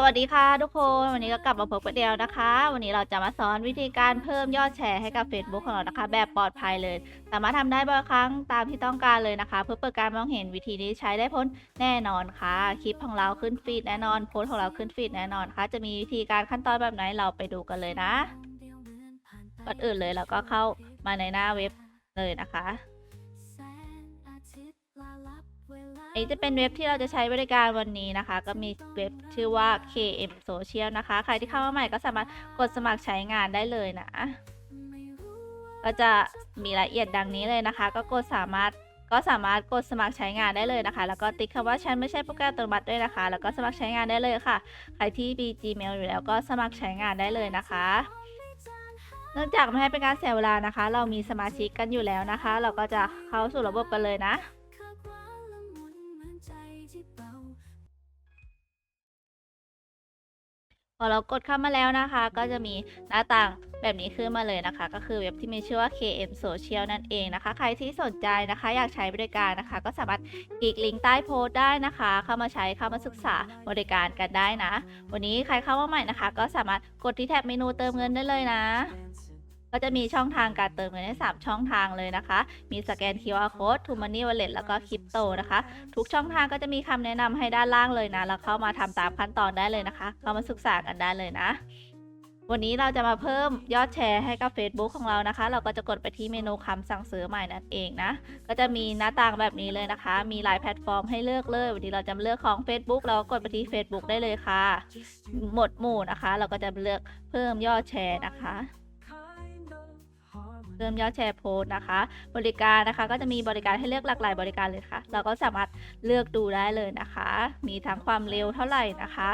สวัสดีค่ะทุกคนวันนี้ก็กลับมาพบกันเดียวนะคะ วันนี้เราจะมาสอนวิธีการเพิ่มยอดแชร์ให้กับ Facebook ของเรานะคะ แบบปลอดภัยเลย สามารถทำได้บ่อยครั้งตามที่ต้องการเลยนะคะ เพื่อเปิดการมองเห็นวิธีนี้ใช้ได้พ้นแน่นอนค่ะคลิปของเราขึ้นฟีดแน่นอนโพสต์ของเราขึ้นฟีดแน่นอนค่ะ จะมีวิธีการขั้นตอนแบบไหนเราไปดูกันเลยนะก่อนอื่นเลยเราก็เข้ามาในหน้าเว็บเลยนะคะ นี้จะเป็นเว็บที่เราจะใช้บริการวันนี้นะคะ ก็มีเว็บชื่อว่า KM Social นะคะ ใครที่เข้ามาใหม่ก็สามารถกดสมัครใช้งานได้เลยนะ ก็จะมีรายละเอียดดังนี้เลยนะคะ ก็กดสามารถก็สามารถกดสมัครใช้งานได้เลยนะคะ แล้วก็ติ๊กคำว่าฉันไม่ใช่โปรแกรมอัตโนมัติด้วยนะคะ แล้วก็สมัครใช้งานได้เลยค่ะ ใครที่มี Gmail อยู่แล้วก็สมัครใช้งานได้เลยนะคะเนื่องจากไม่ให้เป็นการเสียเวลานะคะ เรามีสมาชิกกันอยู่แล้วนะคะ เราก็จะเข้าสู่ระบบกันเลยนะ พอเรากดเข้ามาแล้วนะคะ ก็จะมีหน้าต่างแบบนี้ขึ้นมาเลยนะคะ ก็คือเว็บที่มีชื่อว่า KM Social นั่นเองนะคะ ใครที่สนใจนะคะ อยากใช้บริการนะคะ ก็สามารถคลิกลิงก์ใต้โพสต์ได้นะคะ เข้ามาใช้เข้ามาศึกษาบริการกันได้นะ วันนี้ใครเข้ามาใหม่นะคะ ก็สามารถกดที่แท็บเมนูเติมเงินได้เลยนะ ก็จะมีช่องทางการเติมเงินได้3 ช่องทางเลยนะคะ มีสแกน QR Code t o Money Wallet แล้วก็คริปโตนะคะ ทุกช่องทางก็จะมีคำแนะนำให้ด้านล่างเลยนะ แล้วเข้ามาทำตามขั้นตอนได้เลยนะคะ เข้ามาศึกษากันได้เลยนะ วันนี้เราจะมาเพิ่มยอดแชร์ให้กับ Facebook ของเรานะคะ เราก็จะกดไปที่เมนูคำสั่งซื้อใหม่นั่นเองนะ ก็จะมีหน้าต่างแบบนี้เลยนะคะ มีหลายแพลตฟอร์มให้เลือกเลย วันนี้เราจะเลือกของ Facebook เราก็กดไปที่ Facebook ได้เลยค่ะ หมดหมู่นะคะ เราก็จะเลือกเพิ่มยอดแชร์นะคะ เพิ่มยอดแชร์โพสนะคะ บริการนะคะก็จะมีบริการให้เลือกหลากหลายบริการเลยค่ะ เราก็สามารถเลือกดูได้เลยนะคะ มีทั้งความเร็วเท่าไหร่นะคะ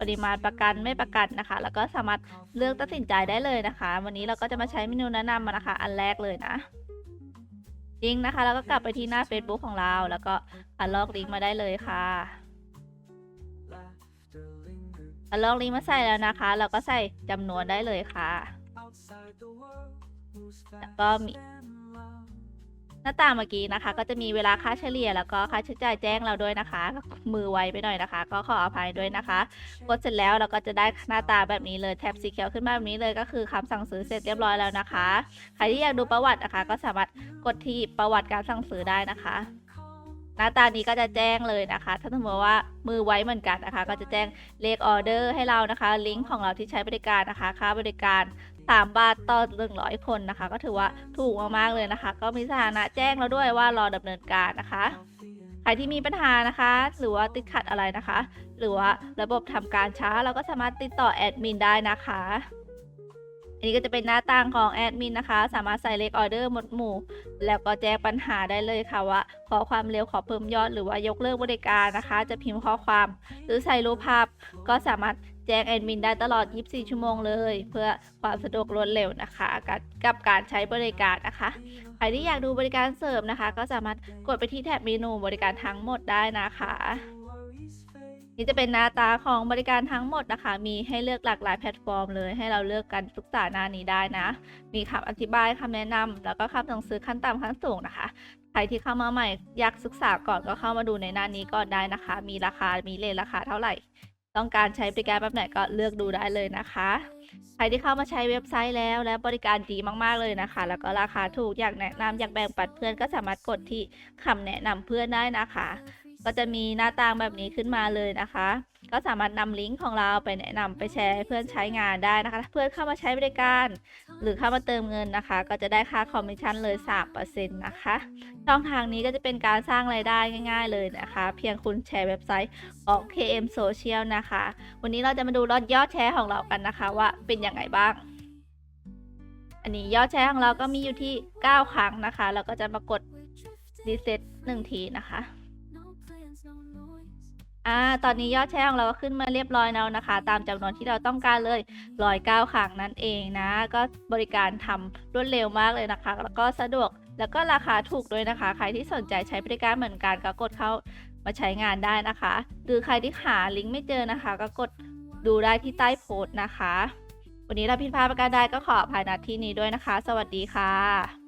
ปริมาณประกันไม่ประกันนะคะ แล้วก็สามารถเลือกตัดสินใจได้เลยนะคะ วันนี้เราก็จะมาใช้เมนูแนะนำมานะคะ อันแรกเลยนะลิงก์นะคะ แล้วก็กลับไปที่หน้า Facebook ของเรา แล้วก็อันลอกลิงก์มาได้เลยค่ะอันลอกลิงก์มาใส่แล้วนะคะ เราก็ใส่จำนวนได้เลยค่ะ แล้วก็มีหน้าต่างเมื่อกี้นะคะ ก็จะมีเวลาค่าเฉลี่ย แล้วก็ค่าใช้จ่ายแจ้งเราด้วยนะคะ มือไวไปหน่อยนะคะ ก็ขออภัยด้วยนะคะ กดเสร็จแล้วเราก็จะได้หน้าตาแบบนี้เลยแท็บสีเขียวขึ้นมาแบบนี้เลยก็คือคำสั่งซื้อเสร็จเรียบร้อยแล้วนะคะใครที่อยากดูประวัตินะคะ ก็สามารถกดที่ประวัติการสั่งซื้อได้นะคะหน้าตานี้ก็จะแจ้งเลยนะคะ ถ้าสมมติว่ามือไว้เหมือนกันนะคะ ก็จะแจ้งเลขออเดอร์ให้เรานะคะ ลิงก์ของเราที่ใช้บริการนะคะ ค่าบริการ 3 บาทต่อ100 คนนะคะ ก็ถือว่าถูกมากๆเลยนะคะ ก็มีสถานะแจ้งเราด้วยว่ารอดำเนินการนะคะใครที่มีปัญหานะคะ หรือว่าติดขัดอะไรนะคะ หรือว่าระบบทำการช้าเราก็สามารถติดต่อแอดมินได้นะคะอันนี้ก็จะเป็นหน้าต่างของแอดมินนะคะ สามารถใส่เลขออเดอร์หมดหมู่ แล้วก็แจ้งปัญหาได้เลยค่ะว่า ขอความเร็วขอเพิ่มยอดหรือว่ายกเลิกบริการนะคะ จะพิมพ์ข้อความ หรือใส่รูปภาพก็สามารถ แจ้งแอดมินได้ตลอด 24 ชั่วโมงเลย เพื่อความสะดวกรวดเร็วนะคะกับกับการใช้บริการนะคะ ใครที่อยากดูบริการเสริมนะคะ ก็สามารถกดไปที่แท็บเมนูบริการทั้งหมดได้นะคะนี่จะเป็นหน้าตาของบริการทั้งหมดนะคะ มีให้เลือกหลากหลายแพลตฟอร์มเลยให้เราเลือกกันศึกษาหน้านี้ได้นะ มีคำอธิบายคำแนะนำแล้วก็คำสั่งซื้อขั้นต่ำขั้นสูงนะคะ ใครที่เข้ามาใหม่อยากศึกษาก่อนก็เข้ามาดูในหน้านี้ก่อนได้นะคะ มีราคา มีเลทราคาเท่าไหร่ ต้องการใช้บริการแบบไหนก็เลือกดูได้เลยนะคะ ใครที่เข้ามาใช้เว็บไซต์แล้วและบริการดีมากๆเลยนะคะ แล้วก็ราคาถูกอยากแนะนำอยากแบ่งปัดเพื่อนก็สามารถกดที่คำแนะนำเพื่อนได้นะคะ ก็จะมีหน้าต่างแบบนี้ขึ้นมาเลยนะคะ ก็สามารถนำลิงก์ของเราไปแนะนำไปแชร์ให้เพื่อนใช้งานได้นะคะถ้าเพื่อนเข้ามาใช้บริการ หรือเข้ามาเติมเงินนะคะ ก็จะได้ค่าคอมมิชชั่นเลย 3%นะคะ ช่องทางนี้ก็จะเป็นการสร้างรายได้ง่าย ๆ เลยนะคะ เพียงคุณแชร์เว็บไซต์ของ KM Social นะคะ วันนี้เราจะมาดูยอดแชร์ของเรากันนะคะ ว่าเป็นยังไงบ้างอันนี้ยอดแชร์ของเราก็มีอยู่ที่ 9 ครั้งนะคะแล้วก็จะมากดรีเซ็ตหนึ่งทีนะคะ อ่า ตอนนี้ยอดแชร์ของเราก็ขึ้นมาเรียบร้อยแล้วนะคะ ตามจำนวนที่เราต้องการเลยร้อยเก้าครั้งนั่นเองนะ ก็บริการทำรวดเร็วมากเลยนะคะ แล้วก็สะดวก แล้วก็ราคาถูกด้วยนะคะ ใครที่สนใจใช้บริการเหมือนกันก็กดเข้ามาใช้งานได้นะคะ หรือใครที่หาลิงก์ไม่เจอนะคะ ก็กดดูได้ที่ใต้โพสต์นะคะ วันนี้เราผิดพลาดประการใดก็ขออภัยณที่นี้ด้วยนะคะ สวัสดีค่ะ